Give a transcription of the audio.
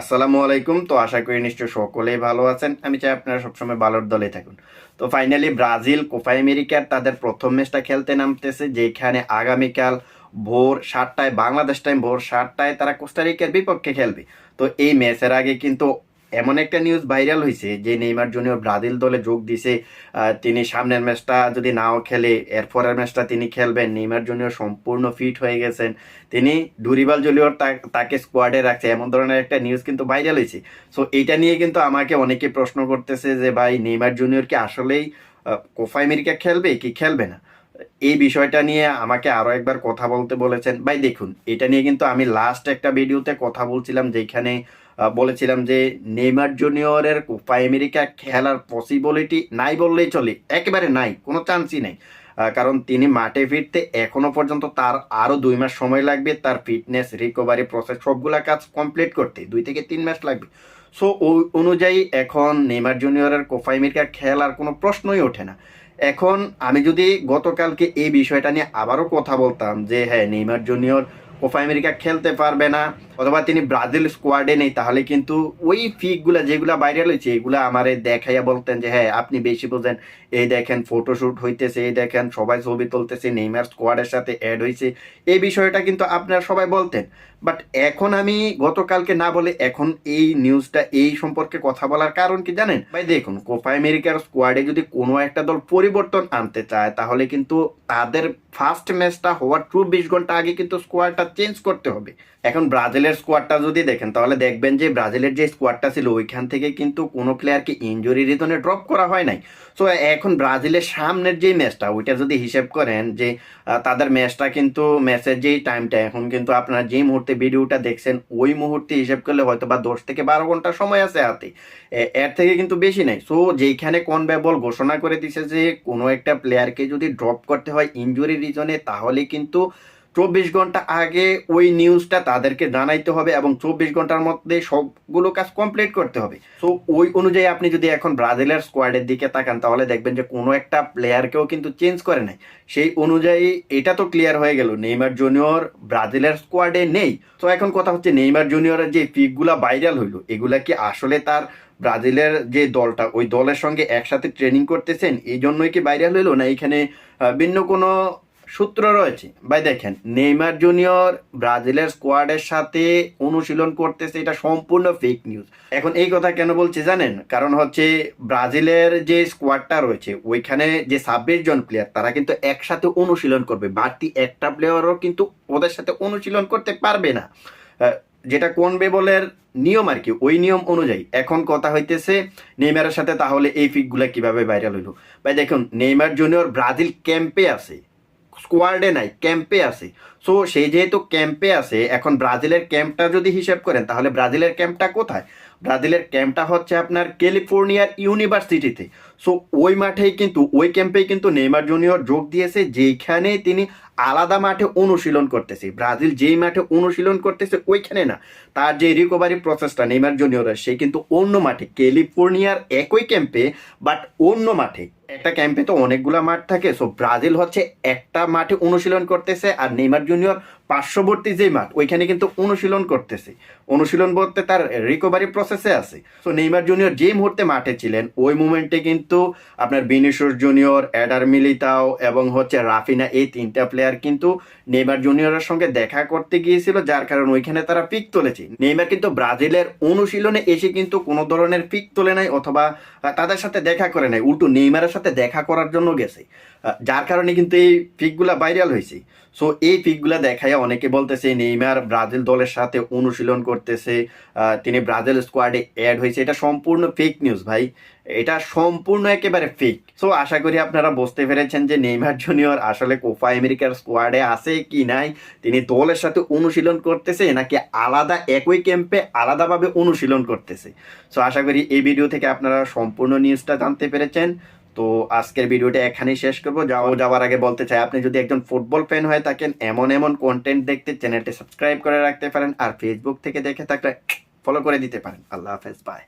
আসসালামু আলাইকুম। তো আশা করি নিশ্চয় সকলেই ভালো আছেন। আমি চাই আপনারা সবসময় ভালোর দলে থাকুন। তো ফাইনালি ব্রাজিল কোপা আমেরিকার তাদের প্রথম ম্যাচটা খেলতে নামতেছে, যেখানে আগামীকাল ভোর সাতটায়, বাংলাদেশ টাইম ভোর সাতটায় তারা কোস্টারিকার বিপক্ষে খেলবে। তো এই ম্যাচের আগে কিন্তু এমন একটা নিউজ ভাইরাল হয়েছে যে নেইমার জুনিয়র ব্রাজিল দলে যোগ দিছে তিনি সামনের ম্যাচটা যদি নাও খেলে এরপরের ম্যাচটা তিনি খেলবেন। নেইমার জুনিয়র সম্পূর্ণ ফিট হয়ে গেছেন। তিনি ডুরিবাল জুলিয়র তা- তাকে স্কোয়াডে রাখছে। এমন ধরনের একটা নিউজ কিন্তু ভাইরাল হয়েছে সো এইটা নিয়ে কিন্তু আমাকে অনেকে প্রশ্ন করতেছে যে, ভাই, নেইমার জুনিয়র কি আসলেই কোফা আমেরিকা খেলবে কি খেলবে না? এই বিষয়টা নিয়ে আমাকে আরও একবার কথা বলতে বলেছেন। ভাই, দেখুন, এটা নিয়ে কিন্তু আমি লাস্ট একটা ভিডিওতে কথা বলছিলাম, যেখানে বলেছিলাম যে নেইমার জুনিয়রের কোপা আমেরিকা খেলার পসিবিলিটি নাই বললেই চলে। একেবারে নাই, কোনো চান্সই নাই। কারণ তিনি মাঠে ফিরতে এখনও পর্যন্ত তার আরও দুই মাস সময় লাগবে, তার ফিটনেস রিকভারি প্রসেস সবগুলা কাজ কমপ্লিট করতে। দুই থেকে তিন মাস লাগবে। সো ওই অনুযায়ী এখন নেইমার জুনিয়রের কোপা আমেরিকা খেলার কোনো প্রশ্নই ওঠে না। এখন আমি যদি গতকালকে এই বিষয়টা নিয়ে আবারও কথা বলতাম যে হ্যাঁ নেইমার জুনিয়র কোপা আমেরিকা খেলতে পারবে না, অথবা তিনি ব্রাজিল স্কোয়াডে নেই, তাহলে কিন্তু ওই ফিকগুলা যেগুলা ভাইরাল হয়েছে এগুলা আমারে দেখাইয়া বলতেন যে হ্যাঁ আপনি বেশি বোঝেন। এই দেখেন ফটোশ্যুট হইতেছে, এই দেখেন, সবাই ছবি তুলতেছে নেইমার স্কোয়াডের সাথে অ্যাড হয়েছে এই বিষয়টা কিন্তু আপনারা সবাই বলতেন। বাট এখন আমি গতকালকে না বলে এখন এই নিউজটা এই সম্পর্কে কথা বলার কারণ কি জানেন? ভাই, দেখুন কোপা আমেরিকার স্কোয়াডে যদি কোনো একটা দল পরিবর্তন আনতে চায়, তাহলে কিন্তু তাদের ফার্স্ট ম্যাচটা হওয়ার চব্বিশ ঘণ্টা আগে কিন্তু স্কোয়াডটা চেঞ্জ করতে হবে। এখন ব্রাজিলের স্কোয়াডটা যদি দেখেন, তাহলে দেখবেন যে ব্রাজিলের যে স্কোয়াডটা ছিল, ওইখান থেকে কিন্তু কোনো প্লেয়ারকে ইনজুরি রিজনে ড্রপ করা হয় নাই। সো এখন ব্রাজিলের সামনের যে ম্যাচটা ওইটা যদি হিসেব করেন যে তাদের ম্যাচটা কিন্তু ম্যাচের যেই টাইমটা এখন কিন্তু আপনারা যে মুহূর্তে ভিডিওটা দেখছেন, ওই মুহূর্তে হিসেব করলে হয়তো বা দশ থেকে বারো ঘণ্টা সময় আছে হাতে। এর থেকে কিন্তু বেশি নেই। সো যেইখানে কনবেবল ঘোষণা করে দিছে যে, কোনো একটা প্লেয়ারকে যদি ড্রপ করতে হয় ইনজুরি রিজনে তাহলে কিন্তু চব্বিশ ঘণ্টা আগে ওই নিউজটা তাদেরকে জানাইতে হবে এবং চব্বিশ ঘণ্টার মধ্যে সবগুলো কাজ কমপ্লিট করতে হবে। সো ওই অনুযায়ী আপনি যদি এখন ব্রাজিলের স্কোয়াডের দিকে তাকান, তাহলে দেখবেন যে কোনো একটা প্লেয়ারকেও কিন্তু চেঞ্জ করে নাই। সেই অনুযায়ী এটা তো ক্লিয়ার হয়ে গেল, নেইমার জুনিয়র ব্রাজিলের স্কোয়াডে নেই। তো এখন কথা হচ্ছে, নেইমার জুনিয়রের যে পিকগুলা ভাইরাল হইল, এগুলা কি আসলে তার ব্রাজিলের যে দলটা, ওই দলের সঙ্গে একসাথে ট্রেনিং করতেছেন এই জন্যই কি ভাইরাল হইল? না এখানে ভিন্ন কোনো সূত্র রয়েছে। ভাই দেখেন, নেইমার জুনিয়র ব্রাজিলের স্কোয়াডের সাথে অনুশীলন করতেছে, এটা সম্পূর্ণ ফেক নিউজ এখন এই কথা কেন বলছি জানেন? কারণ হচ্ছে ব্রাজিলের যে স্কোয়াডটা রয়েছে, ওইখানে যে ছাব্বিশ জন প্লেয়ার তারা কিন্তু একসাথে অনুশীলন করবে। বাড়তি একটা প্লেয়ারও কিন্তু ওদের সাথে অনুশীলন করতে পারবে না। যেটা কোন বেবলের নিয়ম আর কি, ওই নিয়ম অনুযায়ী। এখন কথা হইতেছে নেইমারের সাথে তাহলে এই ফিকগুলা কীভাবে ভাইরাল হইল? ভাই দেখুন, নেইমার জুনিয়র ব্রাজিল ক্যাম্পে আছে। স্কোয়াডে নাই ক্যাম্পে আছে। সো সেই যেহেতু ক্যাম্পে আছে, এখন ব্রাজিলের ক্যাম্পটা যদি হিসাব করেন, তাহলে ব্রাজিলের ক্যাম্পটা কোথায়? ব্রাজিলের ক্যাম্পটা হচ্ছে আপনার ক্যালিফোর্নিয়ার ইউনিভার্সিটিতে। সো ওই মাঠেই কিন্তু, ওই ক্যাম্পেই কিন্তু নেইমার জুনিয়র যোগ দিয়েছে যেখানে তিনি আলাদা মাঠে অনুশীলন করতেছে। ব্রাজিল যেই মাঠে অনুশীলন করতেছে, ওইখানে না। তার যে রিকভারি প্রসেসটা নেইমার জুনিয়রের, সে কিন্তু অন্য মাঠে, ক্যালিফোর্নিয়ার একই ক্যাম্পে বাট অন্য মাঠে। একটা ক্যাম্পে তো অনেকগুলা মাঠ থাকে সো ব্রাজিল হচ্ছে একটা মাঠে অনুশীলন করতেছে আর নেইমার জুনিয়র পার্শ্ববর্তী যে মাঠ, ওইখানে কিন্তু অনুশীলন করতেছে। অনুশীলন বলতে তার রিকভারি প্রসেসে আছে। সো নেইমার জুনিয়র যে মুহূর্তে মাঠে ছিলেন, ওই মুমেন্টে কিন্তু আপনার বিনিশোর জুনিয়র অ্যাডার মিলিতাও এবং হচ্ছে রাফিনা এই তিনটা প্লেয়ার কিন্তু নেইমার জুনিয়রের সঙ্গে দেখা করতে গিয়েছিল, যার কারণে ওইখানে তারা পিক তুলেছে। নেইমার কিন্তু ব্রাজিলের অনুশীলনে এসে কিন্তু কোনো ধরনের পিক তোলে নাই অথবা তাদের সাথে দেখা করে নাই। উল্টো নেইমারের সাথে দেখা করার জন্য গেছে। যার কারণে কিন্তু এই পিকগুলা ভাইরাল হয়েছে সো এই পিকগুলা দেখায় অনেকে বলতেছে, নেইমার ব্রাজিল দলের সাথে অনুশীলন করতেছে তিনি ব্রাজিল স্কোয়াডে অ্যাড হয়েছে এটা সম্পূর্ণ ফেক নিউজ ভাই। এটা সম্পূর্ণ একেবারে ফেক সো আশা করি আপনারা বুঝতে পেরেছেন যে নেইমার জুনিয়র আসলে কোপা আমেরিকার স্কোয়াডে আছে কি নাই, তিনি দলের সাথে অনুশীলন করতেছে নাকি আলাদা একই ক্যাম্পে আলাদাভাবে অনুশীলন করতেছে। সো আশা করি এই ভিডিও থেকে আপনারা সম্পূর্ণ নিউজটা জানতে পেরেছেন। তো আজকের ভিডিওটা এখানেই শেষ করব। যাও যাওয়ার আগে বলতে চাই, আপনি যদি একজন ফুটবল ফ্যান হয়ে থাকেন, এমন এমন কন্টেন্ট দেখতে চ্যানেলটি সাবস্ক্রাইব করে রাখতে পারেন, আর ফেসবুক থেকে দেখে থাকলে ফলো করে দিতে পারেন। আল্লাহ হাফেজ বাই